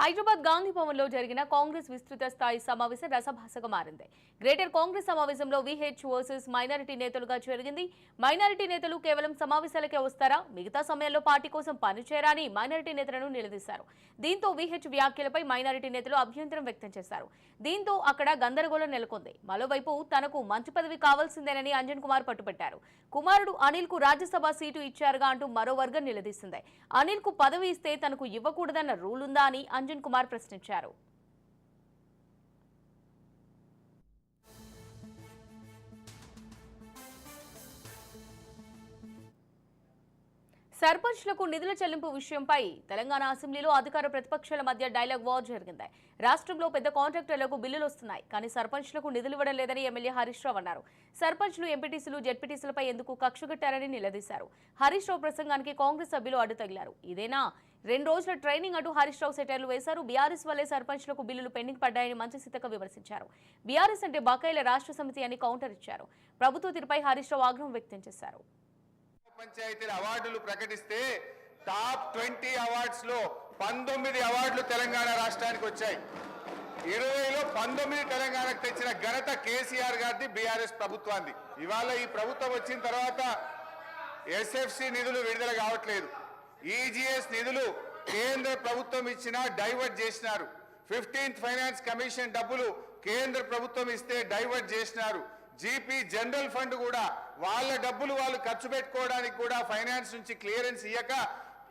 హైదరాబాద్ గాంధీ భవన్లో జరిగిన కాంగ్రెస్ విస్తృత స్థాయి సమావేశం రసభాసగా మారింది. గ్రేటర్ కాంగ్రెస్ సమావేశంలో విహెచ్ వర్సెస్ మైనారిటీ నేతలుగా జరిగింది మైనారిటీ నేతలు కేవలం సమావేశాలకే వస్తారా? మిగతా సమయంలో పార్టీ కోసం పనిచేయరా అని మైనారిటీ నేతలను నిలదీశారు. దీంతో విహెచ్ వ్యాఖ్యలపై మైనారిటీ నేతలు అభ్యంతరం వ్యక్తం చేశారు. దీంతో అక్కడ గందరగోళం నెలకొంది. మరోవైపు తనకు మంత్రి పదవి కావాల్సిందేనని అంజన్ కుమార్ పట్టుబట్టారు. కుమారుడు అనిల్కు రాజ్యసభ సీటు ఇచ్చారుగా అంటూ మరో వర్గం నిలదీసింది. అనిల్కు పదవి ఇస్తే తనకు ఇవ్వకూడదన్న రూల్ ఉందా అని అంజన్ కుమార్ ప్రశ్నించారు. సర్పంచ్లకు నిధుల చెల్లింపు విషయంపై తెలంగాణ అసెంబ్లీలో అధికార ప్రతిపక్షాల మధ్య డైలాగ్ వార్ జరిగింది. రాష్ట్రంలో పెద్ద కాంట్రాక్టర్లకు బిల్లులు వస్తున్నాయి. కానీ సర్పంచ్లకు నిధులు ఇవ్వడం లేదని ఎమ్మెల్యే హరీష్ రావు అన్నారు. సర్పంచ్లు ఎంపీటీసీలు జెడ్పీటీసీలపై ఎందుకు కక్షగట్టారని నిలదీశారు. హరీష్ రావు ప్రసంగానికి కాంగ్రెస్ సభ్యులు అడ్డు తగిలారు ఇదేనా రెండు రోజుల ట్రైనింగ్ అంటూ హరీష్ రావు సెటైర్లు వేశారు. బీఆర్ఎస్ వల్లే సర్పంచ్లకు బిల్లులు పెండింగ్ పడ్డాయని మంచి సీతక విమర్శించారు. బీఆర్ఎస్ అంటే బకాయిల రాష్ట్ర సమితి అని కౌంటర్ ఇచ్చారు. ప్రభుత్వ తీరుపై హరీష్ రావు ఆగ్రహం వ్యక్తం చేశారు. పంచాయతీల అవార్డులు ప్రకటిస్తే టాప్ ట్వంటీ అవార్డ్స్లో పంతొమ్మిది అవార్డులు తెలంగాణ రాష్ట్రానికి వచ్చాయి. ఇరవైలో పంతొమ్మిది తెలంగాణకు తెచ్చిన ఘనత కేసీఆర్ గారిది బీఆర్ఎస్ ప్రభుత్వాన్ని ఇవాళ ఈ ప్రభుత్వం వచ్చిన తర్వాత ఎస్ఎఫ్సి నిధులు విడుదల కావట్లేదు. ఈజీఎస్ నిధులు కేంద్ర ప్రభుత్వం ఇచ్చినా డైవర్ట్ చేసినారు. ఫిఫ్టీన్త్ ఫైనాన్స్ కమిషన్ డబ్బులు కేంద్ర ప్రభుత్వం ఇస్తే డైవర్ట్ చేసినారు. జీపీ జనరల్ ఫండ్ కూడా వాళ్ళ డబ్బులు వాళ్ళు ఖర్చు పెట్టుకోవడానికి కూడా ఫైనాన్స్ నుంచి క్లియరెన్స్ ఇయ్యక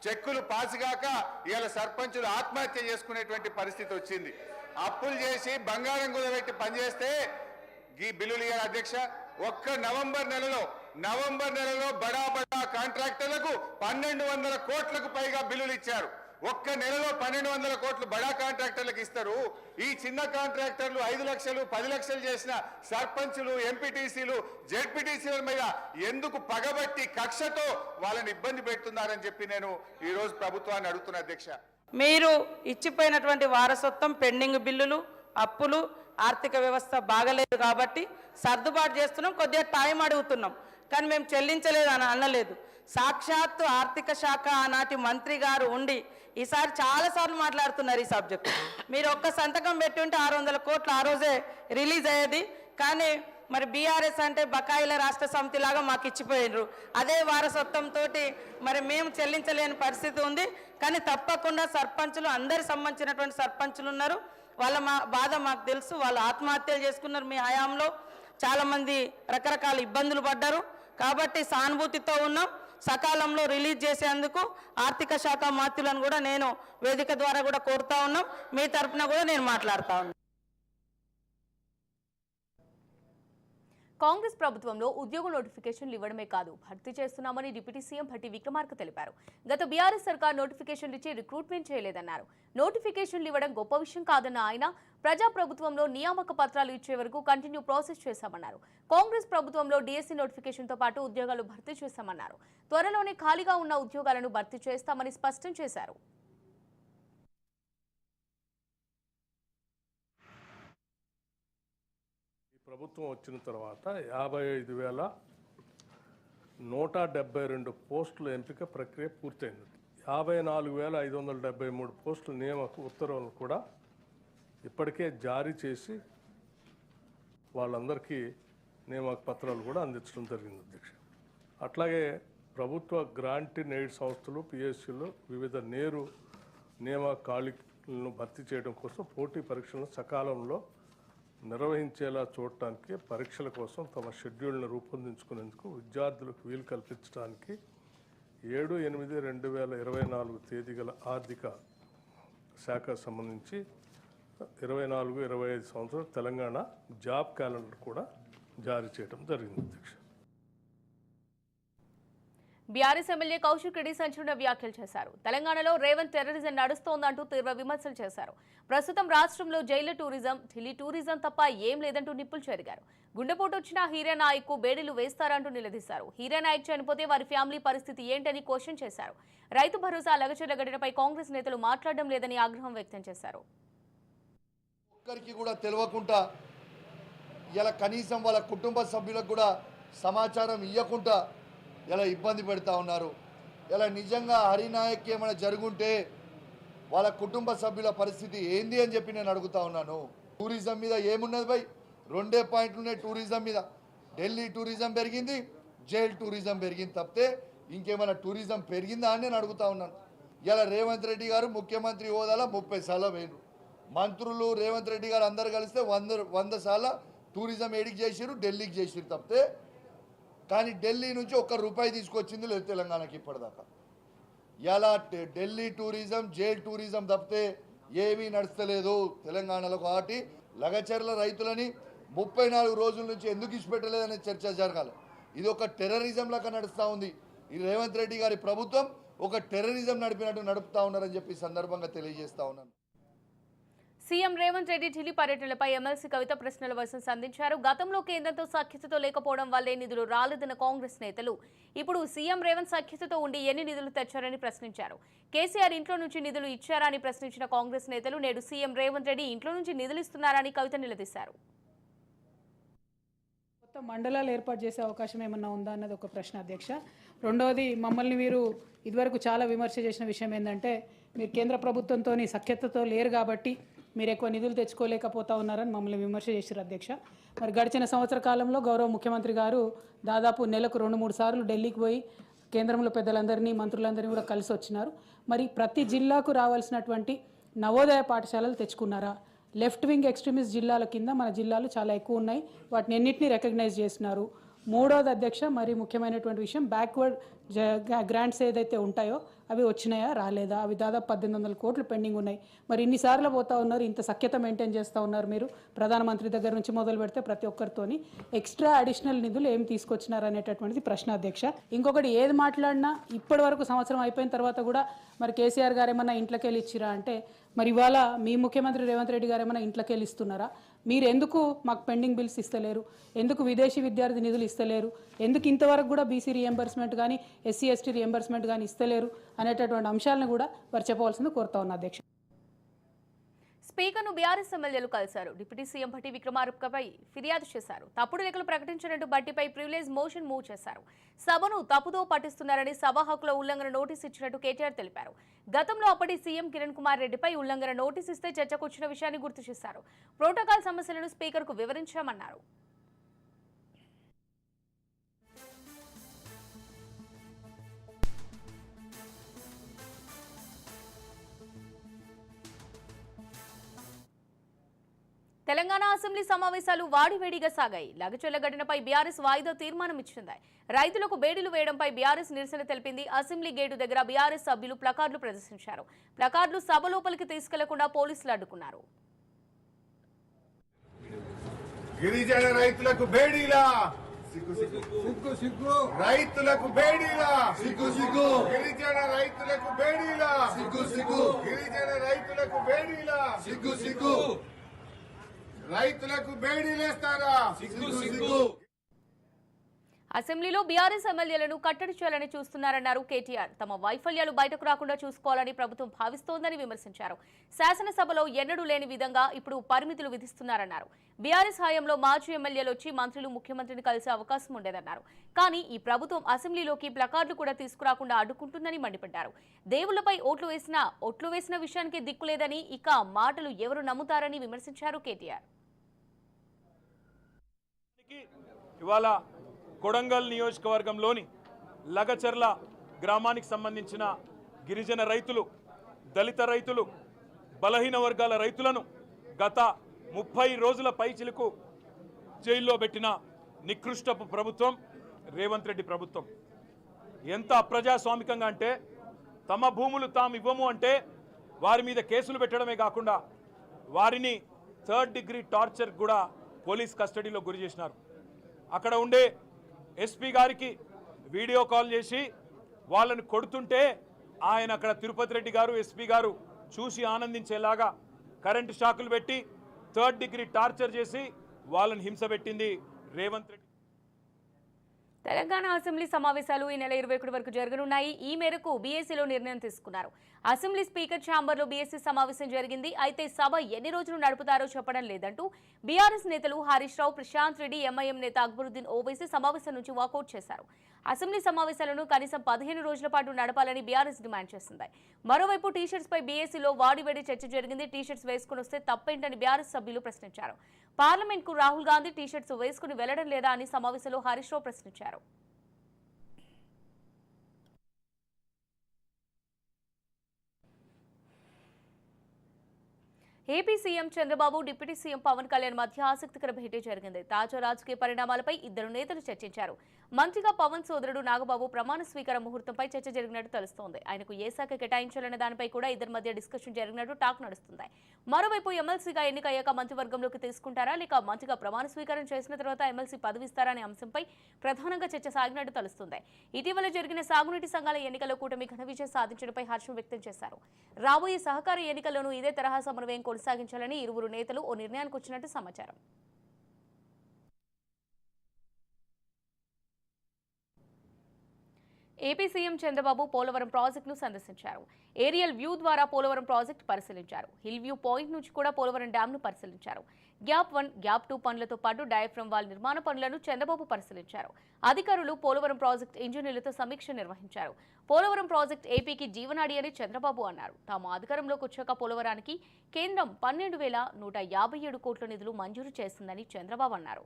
చెక్కులు పాసుగాక ఇవాళ సర్పంచులు ఆత్మహత్య చేసుకునేటువంటి పరిస్థితి వచ్చింది. అప్పులు చేసి బంగారం కుదబెట్టి పనిచేస్తే ఈ బిల్లులు ఇయ్యాలి అధ్యక్ష. ఒక్క నవంబర్ నెలలో నవంబర్ నెలలో బడా బడా కాంట్రాక్టర్లకు పన్నెండు వందల కోట్లకు పైగా బిల్లులు ఇచ్చారు. ఒక్క నెలలో పన్నెండు వందల కోట్లు బడా కాంట్రాక్టర్లకు ఇస్తారు. ఈ చిన్న కాంట్రాక్టర్లు ఐదు లక్షలు పది లక్షలు చేసిన సర్పంచులు ఎంపీటీసీలు జెడ్పీటీసీల మీద ఎందుకు పగబట్టి కక్షతో వాళ్ళని ఇబ్బంది పెడుతున్నారని చెప్పి నేను ఈరోజు ప్రభుత్వాన్ని అడుగుతున్నా అధ్యక్ష. మీరు ఇచ్చిపోయినటువంటి వారసత్వం పెండింగ్ బిల్లులు అప్పులు ఆర్థిక వ్యవస్థ బాగలేదు కాబట్టి సర్దుబాటు చేస్తున్నాం. కొద్దిగా టైం అడుగుతున్నాం. కానీ మేము చెల్లించలేదు అని అనలేదు. సాక్షాత్తు ఆర్థిక శాఖ ఆనాటి మంత్రి గారు ఉండి ఈసారి చాలాసార్లు మాట్లాడుతున్నారు ఈ సబ్జెక్ట్. మీరు ఒక్క సంతకం పెట్టి ఉంటే ఆరు వందల కోట్లు ఆ రోజే రిలీజ్ అయ్యేది. కానీ మరి బీఆర్ఎస్ అంటే బకాయిల రాష్ట్ర సమితి లాగా మాకు ఇచ్చిపోయినరు. అదే వారసత్వంతో మరి మేము చెల్లించలేని పరిస్థితి ఉంది. కానీ తప్పకుండా సర్పంచులు అందరి సంబంధించినటువంటి సర్పంచులు ఉన్నారు. వాళ్ళ మా బాధ మాకు తెలుసు. వాళ్ళు ఆత్మహత్యలు చేసుకున్నారు మీ హయాంలో. చాలామంది రకరకాల ఇబ్బందులు పడ్డారు. కాబట్టి సానుభూతితో ఉన్నాం. సకాలంలో రిలీజ్ చేసేందుకు ఆర్థిక శాఖ మాత్రులను కూడా నేను వేదిక ద్వారా కూడా కోరుతా ఉన్నాం. మీ తరపున కూడా నేను మాట్లాడుతా ఉన్నాను. కాంగ్రెస్ ప్రభుత్వంలో ఉద్యోగ నోటిఫికేషన్లు ఇవ్వడమే కాదు భర్తీ చేస్తున్నామని డిప్యూటీ సీఎం భట్టి విక్రమార్క తెలిపారు. గత బీఆర్ఎస్ సర్కార్ నోటిఫికేషన్లు ఇచ్చి రిక్రూట్మెంట్ చేయలేదన్నారు. నోటిఫికేషన్లు ఇవ్వడం గొప్ప విషయం కాదన్న ఆయన ప్రజా ప్రభుత్వంలో నియామక పత్రాలు ఇచ్చే వరకు కంటిన్యూ ప్రాసెస్ చేశామన్నారు. కాంగ్రెస్ ప్రభుత్వంలో డిఎస్సీ నోటిఫికేషన్తో పాటు ఉద్యోగాలు భర్తీ చేశామన్నారు. త్వరలోనే ఖాళీగా ఉన్న ఉద్యోగాలను భర్తీ చేస్తామని స్పష్టం చేశారు. ప్రభుత్వం వచ్చిన తర్వాత యాభై ఐదు వేల నూట డెబ్బై రెండు పోస్టుల ఎంపిక ప్రక్రియ పూర్తయింది. యాభై నాలుగు వేల ఐదు వందల డెబ్బై మూడు పోస్టుల నియామక ఉత్తర్వులను కూడా ఇప్పటికే జారీ చేసి వాళ్ళందరికీ నియామక పత్రాలు కూడా అందించడం జరిగింది అధ్యక్ష. అట్లాగే ప్రభుత్వ గ్రాంటీ ఎయిడ్ సంస్థలు పిఎస్సీలు వివిధ నేరు నియామక ఖాళీలను భర్తీ చేయడం కోసం పోటీ పరీక్షలను సకాలంలో నిర్వహించేలా చూడటానికి పరీక్షల కోసం తమ షెడ్యూల్ను రూపొందించుకునేందుకు విద్యార్థులకు వీలు కల్పించడానికి ఏడు ఎనిమిది రెండు వేల ఇరవై నాలుగు తేదీ గల ఆర్థిక శాఖ సంబంధించి ఇరవై నాలుగు ఇరవై ఐదు సంవత్సరం తెలంగాణ జాబ్ క్యాలెండర్ కూడా జారీ చేయడం జరిగింది అధ్యక్ష. బీఆర్ఎస్ ఎమ్మెల్యే కౌశిక్ రెడ్డి సంచలన వ్యాఖ్యలు చేశారు. తెలంగాణలో రేవంత్ టెర్రరిజం నడుస్తోందంటూ తీవ్ర విమర్శలు చేశారు. ప్రస్తుతం రాష్ట్రంలో జైలు టూరిజం ఢిల్లీ టూరిజం తప్ప ఏం లేదంటూ నిప్పులు చెరిగారు. గుండెపోటు వచ్చిన హీరే నాయక్ బేడీలు వేస్తారంటూ నిలదీశారు. హీరానాయక్ చనిపోతే వారి ఫ్యామిలీ పరిస్థితి ఏంటని క్వశ్చన్ చేశారు. రైతు భరోసా లగచర్ల ఘటనపై కాంగ్రెస్ నేతలు మాట్లాడడం లేదని ఆగ్రహం వ్యక్తం చేశారు. ఒక్కరికి కూడా తెలియకుండా ఇలా కనీసం వాళ్ళ కుటుంబ సభ్యులకు కూడా సమాచారం ఇవ్వకుండా ఇలా ఇబ్బంది పెడతా ఉన్నారు? ఇలా నిజంగా హరినాయక్ ఏమైనా జరుగుంటే వాళ్ళ కుటుంబ సభ్యుల పరిస్థితి ఏంది అని చెప్పి నేను అడుగుతా ఉన్నాను. టూరిజం మీద ఏమున్నది భయ్? రెండే పాయింట్లు ఉన్నాయి టూరిజం మీద. ఢిల్లీ టూరిజం పెరిగింది జైల్ టూరిజం పెరిగింది తప్పితే ఇంకేమైనా టూరిజం పెరిగిందా అని నేను అడుగుతా ఉన్నాను. ఇలా రేవంత్ రెడ్డి గారు ముఖ్యమంత్రి హోదాలో ముప్పై సార్లు వేయరు మంత్రులు రేవంత్ రెడ్డి గారు అందరు కలిస్తే వంద వంద సార్ల టూరిజం ఏడికి చేసిరు ఢిల్లీకి చేసిరు తప్పితే కానీ ఢిల్లీ నుంచి ఒక్క రూపాయి తీసుకొచ్చింది లేదు తెలంగాణకి ఇప్పటిదాకా. ఇలా ఢిల్లీ టూరిజం జైల్ టూరిజం తప్పితే ఏమీ నడుస్తలేదు తెలంగాణలో కాబట్టి లగచర్ల రైతులని ముప్పై నాలుగు రోజుల నుంచి ఎందుకు ఇచ్చిపెట్టలేదనే చర్చ జరగాలి. ఇది ఒక టెర్రరిజం లాగా నడుస్తూ ఉంది. ఈ రేవంత్ రెడ్డి గారి ప్రభుత్వం ఒక టెర్రరిజం నడిపినట్టు నడుపుతా ఉన్నారని చెప్పి సందర్భంగా తెలియజేస్తా ఉన్నాను. సీఎం రేవంత్ రెడ్డి ఢిల్లీ పర్యటనలపై ఎమ్మెల్సీ కవిత ప్రశ్నల వర్షం సంధించారు. గతంలో కేంద్రంతో సఖ్యతతో లేకపోవడం వల్లే నిధులు రాలేదన్న కాంగ్రెస్ నేతలు ఇప్పుడు సీఎం రేవంత్ సఖ్యతతో ఉండి ఎన్ని నిధులు తెచ్చారని ప్రశ్నించారు. కేసీఆర్ ఇంట్లో నుంచి నిధులు ఇచ్చారా అని ప్రశ్నించిన కాంగ్రెస్ నేతలు నేడు సీఎం రేవంత్ రెడ్డి ఇంట్లో నుంచి నిధులు ఇస్తున్నారని కవిత నిలదీశారు. కొత్త మండలాలు ఏర్పాటు చేసే అవకాశం ఏమన్నా ఉందా అన్నది ఒక ప్రశ్న అధ్యక్ష. రెండవది మమ్మల్ని మీరు ఇదివరకు చాలా విమర్శ చేసిన విషయం ఏంటంటే మీరు కేంద్ర ప్రభుత్వంతో సఖ్యతతో లేరు కాబట్టి మీరు ఎక్కువ నిధులు తెచ్చుకోలేకపోతా ఉన్నారని మమ్మల్ని విమర్శ చేశారు అధ్యక్ష. మరి గడిచిన సంవత్సర కాలంలో గౌరవ ముఖ్యమంత్రి గారు దాదాపు నెలకు రెండు మూడు సార్లు ఢిల్లీకి పోయి కేంద్రంలో పెద్దలందరినీ మంత్రులందరినీ కూడా కలిసి వచ్చినారు. మరి ప్రతి జిల్లాకు రావాల్సినటువంటి నవోదయ పాఠశాలలు తెచ్చుకున్నారా? లెఫ్ట్ వింగ్ ఎక్స్ట్రీమిస్ట్ జిల్లాల కింద మన జిల్లాలు చాలా ఎక్కువ ఉన్నాయి. వాటిని ఎన్నింటినీ రికగ్నైజ్ చేసినారు. మూడోది అధ్యక్ష మరి ముఖ్యమైనటువంటి విషయం బ్యాక్వర్డ్ గ్రాంట్స్ ఏదైతే ఉంటాయో అవి వచ్చినాయా రాలేదా? అవి దాదాపు పద్దెనిమిది వందల కోట్లు పెండింగ్ ఉన్నాయి. మరి ఇన్నిసార్లు పోతా ఉన్నారు ఇంత సఖ్యత మెయింటైన్ చేస్తూ ఉన్నారు మీరు? ప్రధానమంత్రి దగ్గర నుంచి మొదలు పెడితే ప్రతి ఒక్కరితోని ఎక్స్ట్రా అడిషనల్ నిధులు ఏం తీసుకొచ్చినారు అనేటటువంటిది ప్రశ్న అధ్యక్ష ఇంకొకటి ఏది మాట్లాడినా ఇప్పటి వరకు సంవత్సరం అయిపోయిన తర్వాత కూడా మరి కేసీఆర్ గారు ఏమన్నా ఇంట్లోకి వెళ్ళి ఇచ్చిరా అంటే మరి ఇవాళ మీ ముఖ్యమంత్రి రేవంత్ రెడ్డి గారు ఏమైనా ఇంట్లోకి వెళ్ళి ఇస్తున్నారా? మీరు ఎందుకు మాకు పెండింగ్ బిల్స్ ఇస్తలేరు? ఎందుకు విదేశీ విద్యార్థి నిధులు ఇస్తలేరు? ఎందుకు ఇంతవరకు కూడా బీసీ రియంబర్స్మెంట్ కానీ ఎస్సీ ఎస్టీ రియంబర్స్మెంట్ కానీ ఇస్తలేరు అనేటటువంటి అంశాలను కూడా వారు చెప్పవలసింది కోరుతా ఉన్నా అధ్యక్ష స్పీకర్ను బీఆర్ఎస్ ఎమ్మెల్యేలు కలిశారు. డిప్యూటీ సీఎం భట్టి విక్రమార్కపై ఫిర్యాదు చేశారు. తప్పుడు లెక్కలు ప్రకటించినట్టు భట్టిపై ప్రివిలేజ్ మోషన్ మూవ్ చేశారు. సభను తప్పుదో పట్టిస్తున్నారని సభ హక్కుల ఉల్లంఘన నోటీస్ ఇచ్చినట్టు కేటీఆర్ తెలిపారు. గతంలో అప్పటి సీఎం కిరణ్ కుమార్ రెడ్డిపై ఉల్లంఘన నోటీస్ ఇస్తే చర్చకు వచ్చిన విషయాన్ని గుర్తు చేశారు. ప్రోటోకాల్ సమస్యలను స్పీకర్కు వివరించామన్నారు. తెలంగాణ అసెంబ్లీ సమావేశాలు వాడివేడిగా సాగాయి. లగచొల్ల ఘటనపై బీఆర్ఎస్ వాయిదా తీర్మానం ఇచ్చింది రైతులకు బేడీలు వేయడంపై బీఆర్ఎస్ నిరసన తెలిపింది. అసెంబ్లీ గేటు దగ్గర బీఆర్ఎస్ సభ్యులు ప్లకార్డులు ప్రదర్శించారు. ప్లకార్డులు సభ లోపలికి తీసుకెళ్ళకుండా పోలీసులు అడ్డుకున్నారు. గిరిజన రైతులకు బేడీలా? సిగ్గు సిగ్గు. రైతులకు బేడీలా? సిగ్గు సిగ్గు. గిరిజన రైతులకు బేడీలా? సిగ్గు సిగ్గు. గిరిజన రైతులకు బేడీలా? సిగ్గు సిగ్గు. రైతులకు బేడీలేస్తారా సిగ్గు సిగ్గు అసెంబ్లీలో బీఆర్ఎస్ ఎమ్మెల్యేలను కట్టడి చేయాలని చూస్తున్నారన్నారు కేటీఆర్. తమ వైఫల్యాలు బయటకు రాకుండా చూసుకోవాలని ప్రభుత్వం భావిస్తోందని విమర్శించారు. శాసనసభలో ఎన్నడూ లేని విధంగా ఇప్పుడు పరిమితులు విధిస్తున్నారన్నారు. బీఆర్ఎస్ హయాంలో మాజీ ఎమ్మెల్యేలు వచ్చి మంత్రులు ముఖ్యమంత్రిని కలిసే అవకాశం ఉండేదన్నారు. కానీ ఈ ప్రభుత్వం అసెంబ్లీలోకి ప్లకార్డులు కూడా తీసుకురాకుండా అడ్డుకుంటుందని మండిపడ్డారు. దేవుళ్ళపై ఓట్లు వేసిన ఓట్లు వేసిన విషయానికి దిక్కులేదని ఇక మాటలు ఎవరు నమ్ముతారని విమర్శించారు కేటీఆర్. ఇవాళ కొడంగల్ నియోజకవర్గంలోని లగచర్ల గ్రామానికి సంబంధించిన గిరిజన రైతులు దళిత రైతులు బలహీన వర్గాల రైతులను గత ముప్పై రోజుల పైచిలకు జైల్లో పెట్టిన నికృష్టపు ప్రభుత్వం రేవంత్ రెడ్డి ప్రభుత్వం. ఎంత అప్రజాస్వామికంగా అంటే తమ భూములు తాము ఇవ్వము అంటే వారి మీద కేసులు పెట్టడమే కాకుండా వారిని థర్డ్ డిగ్రీ టార్చర్ కూడా పోలీస్ కస్టడీలో గురి చేసినారు. అక్కడ ఉండే ఎస్పీ గారికి వీడియో కాల్ చేసి వాళ్ళని కొడుతుంటే ఆయన అక్కడ తిరుపతి రెడ్డి గారు ఎస్పీ గారు చూసి ఆనందించేలాగా కరెంటు షాకులు పెట్టి థర్డ్ డిగ్రీ టార్చర్ చేసి వాళ్ళని హింస పెట్టింది రేవంత్ రెడ్డి. తెలంగాణ అసెంబ్లీ సమావేశాలు ఈ నెల ఇరవై ఒకటి వరకు జరగనున్నాయి. ఈ మేరకు బీఏసీలో నిర్ణయం తీసుకున్నారు. అసెంబ్లీ స్పీకర్ ఛాంబర్లో బీఎస్సీ సమావేశం జరిగింది. అయితే సభ ఎన్ని రోజులు నడుపుతారో చెప్పడం లేదంటూ బీఆర్ఎస్ నేతలు హరీష్ రావు ప్రశాంత్ రెడ్డి ఎంఐఎం నేత అక్బరుద్దీన్ ఓవైసీ సమావేశం నుంచి వాకౌట్ చేశారు. అసెంబ్లీ సమావేశాలను కనీసం పదిహేను రోజుల పాటు నడపాలని బీఆర్ఎస్ డిమాండ్ చేస్తుంది మరోవైపు టీషర్ట్స్ పై బీఎస్సీలో వాడివేడి చర్చ జరిగింది. టీషర్ట్స్ వేసుకుని వస్తే తప్పేంటని బీఆర్ఎస్ సభ్యులు ప్రశ్నించారు. పార్లమెంట్కు రాహుల్ గాంధీ టీషర్ట్స్ వేసుకుని వెళ్ళడం లేదా అని సమావేశంలో హరీష్ రావు ప్రశ్నించారు. AP CM Chandrababu deputy CM Pawan Kalyan మధ్య ఆసక్తికర భేటీ జరిగింది. తాజా రాజకీయ పరిణామాలపై ఇద్దరు నేతలు చర్చించారు. మంత్రిగా పవన్ సోదరుడు నాగబాబు ప్రమాణ స్వీకార ముహూర్తంపై చర్చ జరిగినట్టు తెలుస్తోంది. ఆయనకు ఏ శాఖ కేటాయించాలనే దానిపై కూడా ఇద్దరి మధ్య డిస్కషన్ జరిగినట్టు టాక్ నడుస్తుంది. మరోవైపు ఎమ్మెల్సీగా ఎన్నికయ్యాక మంత్రివర్గంలోకి తీసుకుంటారా? లేక మంత్రిగా ప్రమాణ స్వీకారం చేసిన తర్వాత ఎమ్మెల్సీ పదవిస్తారా అనే అంశంపై ప్రధానంగా చర్చ సాగినట్టు తెలుస్తుంది. ఇటీవల జరిగిన సాగునీటి సంఘాల ఎన్నికల్లో కూటమి ఘన విజయం సాధించడంపై హర్షం వ్యక్తం చేశారు. రాబోయే సహకార ఎన్నికల్లోనూ ఇదే తరహా సమన్వయం కొనసాగించాలని ఇరువురు నేతలు ఓ నిర్ణయానికి వచ్చినట్టు సమాచారం. ఏపీ సీఎం చంద్రబాబు పోలవరం ప్రాజెక్టును సందర్శించారు. ఏరియల్ వ్యూ ద్వారా పోలవరం ప్రాజెక్టు పరిశీలించారు. హిల్ వ్యూ పాయింట్ నుంచి కూడా పోలవరం డ్యాంను పరిశీలించారు. గ్యాప్ వన్ గ్యాప్ టూ పనులతో పాటు డయాఫ్రమ్ వాల్ నిర్మాణ పనులను చంద్రబాబు పరిశీలించారు. అధికారులు పోలవరం ప్రాజెక్టు ఇంజనీర్లతో సమీక్ష నిర్వహించారు. పోలవరం ప్రాజెక్టు ఏపీకి జీవనాడి అని చంద్రబాబు అన్నారు. తాము అధికారంలోకి వచ్చాక పోలవరానికి కేంద్రం పన్నెండు వేల నూట యాభై ఏడు కోట్ల నిధులు మంజూరు చేసిందని చంద్రబాబు అన్నారు.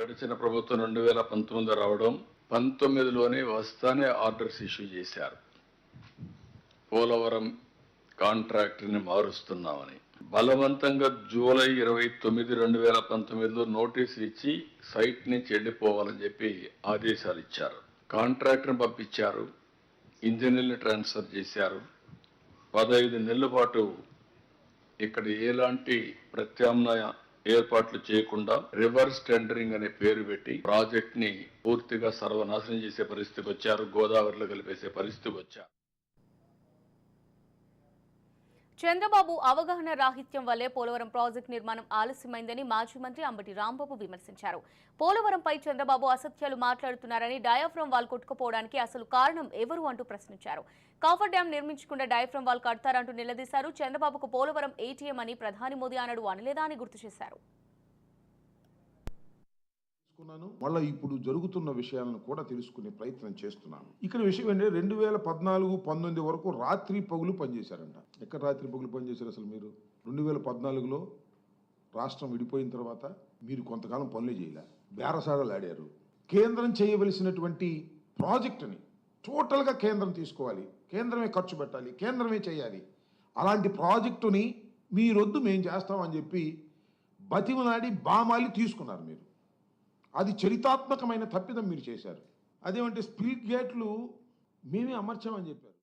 గడిచిన ప్రభుత్వం రెండు వేల పంతొమ్మిది రావడం పంతొమ్మిదిలోనే వస్తానే ఆర్డర్స్ ఇష్యూ చేశారు. పోలవరం కాంట్రాక్టర్ని మారుస్తున్నామని. బలవంతంగా జూలై ఇరవై తొమ్మిది రెండు వేల పంతొమ్మిదిలో నోటీసులు ఇచ్చి సైట్ నుంచి వెళ్ళిపోవాలని చెప్పి ఆదేశాలు ఇచ్చారు. కాంట్రాక్టర్ని పంపించారు ఇంజనీర్ని ట్రాన్స్ఫర్ చేశారు. పదహైదు నెలల పాటు ఇక్కడ ఎలాంటి ప్రత్యామ్నాయ ఏర్పాట్లు చేయకుండా రివర్స్ టెండరింగ్ అనే పేరు పెట్టి ప్రాజెక్ట్ని పూర్తిగా సర్వనాశనం చేసే పరిస్థితికి వచ్చారు గోదావరిలో కలిపేసే పరిస్థితికి వచ్చారు. చంద్రబాబు అవగాహన రాహిత్యం వల్లే పోలవరం ప్రాజెక్టు నిర్మాణం ఆలస్యమైందని మాజీ మంత్రి అంబటి రాంబాబు విమర్శించారు. పోలవరంపై చంద్రబాబు అసత్యాలు మాట్లాడుతున్నారని డయాఫ్రమ్ వాల్ కొట్టుకుపోవడానికి అసలు కారణం ఎవరు అంటూ ప్రశ్నించారు. కాఫర్ డ్యాం నిర్మించకుండా డయాఫ్రమ్ వాల్ కడతారంటూ నిలదీశారు. చంద్రబాబుకు పోలవరం ఏటీఎం అని ప్రధాని మోదీ అనడు అనలేదా అని గుర్తు చేశారు. తెలుసుకున్నాను. మళ్ళీ ఇప్పుడు జరుగుతున్న విషయాలను కూడా తెలుసుకునే ప్రయత్నం చేస్తున్నాను. ఇక్కడ విషయం ఏంటంటే రెండు వేల పద్నాలుగు పంతొమ్మిది వరకు రాత్రి పగులు పనిచేశారంట. ఎక్కడ రాత్రి పగులు పనిచేశారు అసలు మీరు? రెండు వేల పద్నాలుగులో రాష్ట్రం విడిపోయిన తర్వాత మీరు కొంతకాలం పనులు చేయలే. బేరసాడలు ఆడారు. కేంద్రం చేయవలసినటువంటి ప్రాజెక్టుని టోటల్గా కేంద్రం తీసుకోవాలి. కేంద్రమే ఖర్చు పెట్టాలి. కేంద్రమే చేయాలి. అలాంటి ప్రాజెక్టుని మీరొద్దు మేము చేస్తామని చెప్పి బతిమలాడి బామాలి తీసుకున్నారు మీరు. అది చరితాత్మకమైన తప్పిదం మీరు చేశారు. అదేమంటే స్పీడ్ గేట్లు మేమే అమర్చామని చెప్పారు.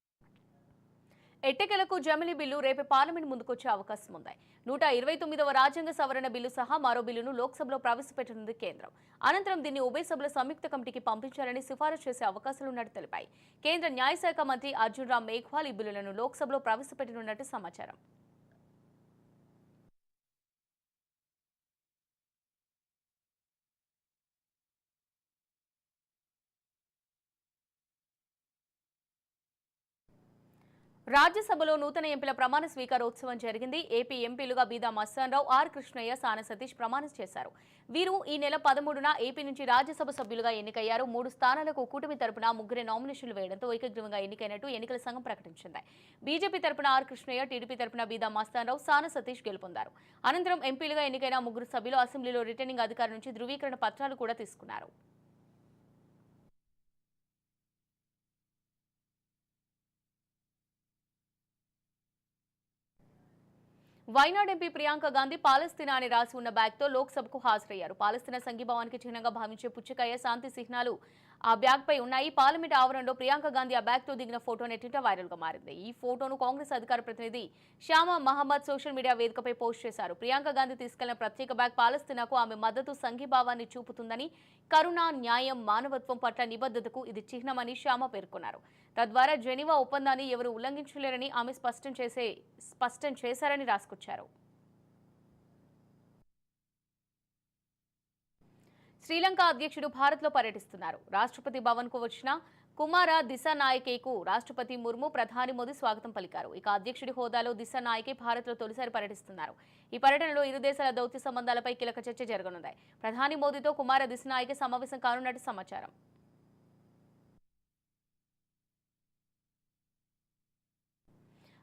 ఎట్టకెలకు జమిలీ బిల్లు రేపు పార్లమెంట్ ముందుకొచ్చే అవకాశం ఉంది. నూట ఇరవై తొమ్మిదవ రాజ్యాంగ సవరణ బిల్లు సహా మరో బిల్లును లోక్సభలో ప్రవేశపెట్టనుంది కేంద్రం. అనంతరం దీన్ని ఉభయ సభల సంయుక్త కమిటీకి పంపించాలని సిఫారసు చేసే అవకాశాలున్నట్టు తెలిపాయి. కేంద్ర న్యాయశాఖ మంత్రి అర్జున్ రామ్ మేఘ్వాల్ ఈ బిల్లులను లోక్సభలో ప్రవేశపెట్టనున్నట్టు సమాచారం. రాజ్యసభలో నూతన ఎంపీల ప్రమాణ స్వీకారోత్సవం జరిగింది. ఏపీ ఎంపీలుగా బీదా మస్తాన్రావు ఆర్ కృష్ణయ్య సాన సతీష్ ప్రమాణం చేశారు. వీరు ఈ నెల పదమూడున ఏపీ నుంచి రాజ్యసభ సభ్యులుగా ఎన్నికయ్యారు. మూడు స్థానాలకు కూటమి తరపున ముగ్గురే నామినేషన్లు వేయడంతో ఏకగ్రీవంగా ఎన్నికైనట్టు ఎన్నికల సంఘం ప్రకటించింది. బీజేపీ తరపున ఆర్ కృష్ణయ్య టీడీపీ తరపున బీదా మస్తాన్రావు సాన సతీష్ గెలుపొందారు. అనంతరం ఎంపీలుగా ఎన్నికైన ముగ్గురు సభ్యులు అసెంబ్లీలో రిటర్నింగ్ అధికారి నుంచి ధృవీకరణ పత్రాలు కూడా తీసుకున్నారు. వైనాడ్ ఎంపీ ప్రియాంక గాంధీ పాలస్తీనా అని రాసి ఉన్న బ్యాగ్తో లోక్సభకు హాజరయ్యారు. పాలస్తీనా సంఘీభావానికి చిహ్నంగా భావించే పుచ్చకాయ శాంతి చిహ్నాలు ఆ బ్యాగ్పై ఉన్నాయి. పార్లమెంట్ ఆవరణలో ప్రియాంక గాంధీ ఆ బ్యాగ్తో దిగిన ఫోటో నెట్టింట వైరల్గా మారింది. ఈ ఫోటోను కాంగ్రెస్ అధికార ప్రతినిధి శ్యామ మహమ్మద్ సోషల్ మీడియా వేదికపై పోస్ట్ చేశారు. ప్రియాంక గాంధీ తీసుకెళ్ళిన ప్రత్యేక బ్యాగ్ పాలస్తీనాకు ఆమె మద్దతు సంఘీభావాన్ని చూపుతుందని కరుణ న్యాయం మానవత్వం పట్ల నిబద్ధతకు ఇది చిహ్నమని శ్యామ పేర్కొన్నారు. తద్వారా జెనీవా ఒప్పందాన్ని ఎవరు ఉల్లంఘించలేరని ఆమె స్పష్టం చేసే స్పష్టం చేశారని రాసుకొచ్చారు. శ్రీలంక అధ్యక్షుడు భారత్లో పర్యటిస్తున్నారు. రాష్ట్రపతి భవన్కు వచ్చిన కుమార దిశానాయకేకు రాష్ట్రపతి ముర్ము ప్రధాని మోదీ స్వాగతం పలికారు. ఇక అధ్యక్షుడి హోదాలో దిశానాయకే భారత్లో తొలిసారి పర్యటిస్తున్నారు. ఈ పర్యటనలో ఇరు దేశాల దౌత్య సంబంధాలపై కీలక చర్చ జరగనుంది. ప్రధాని మోదీతో కుమార దిశానాయకే సమావేశం కానున్నట్టు సమాచారం.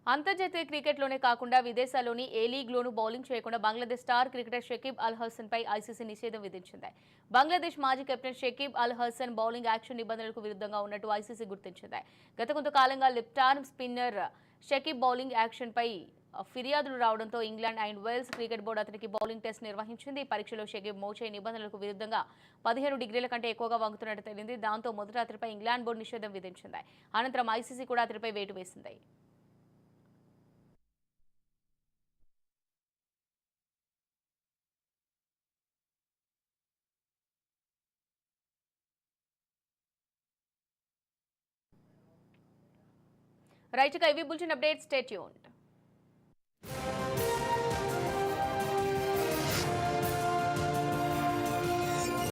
అంతర్జాతీయ క్రికెట్లోనే కాకుండా విదేశాల్లోని ఏ లీగ్లోనూ బౌలింగ్ చేయకుండా బంగ్లాదేశ్ స్టార్ క్రికెటర్ షకీబ్ అల్ హసన్ పై ఐసీసీ నిషేధం విధించింది. బంగ్లాదేశ్ మాజీ captain Shakib Al Hasan bowling action నిబంధనలకు విరుద్ధంగా ఉన్నట్టు ఐసీసీ గుర్తించింది. గత కొంతకాలంగా లెఫ్ట్ స్పిన్నర్ షకీబ్ బౌలింగ్ యాక్షన్పై ఫిర్యాదులు రావడంతో England and Wales cricket board అతనికి బౌలింగ్ టెస్ట్ నిర్వహించింది. పరీక్షలో షకీబ్ మోచే నిబంధనలకు విరుద్ధంగా పదిహేను డిగ్రీల కంటే ఎక్కువగా వంగుతున్నట్టు తేలింది. దాంతో మొదట అతనిపై ఇంగ్లాండ్ బోర్డు నిషేధం విధించింది. అనంతరం ఐసీసీ కూడా అతనిపై వేటు వేసింది. రైట్ ఇవి బుల్చిన అప్డేట్ స్టేట్ యూన్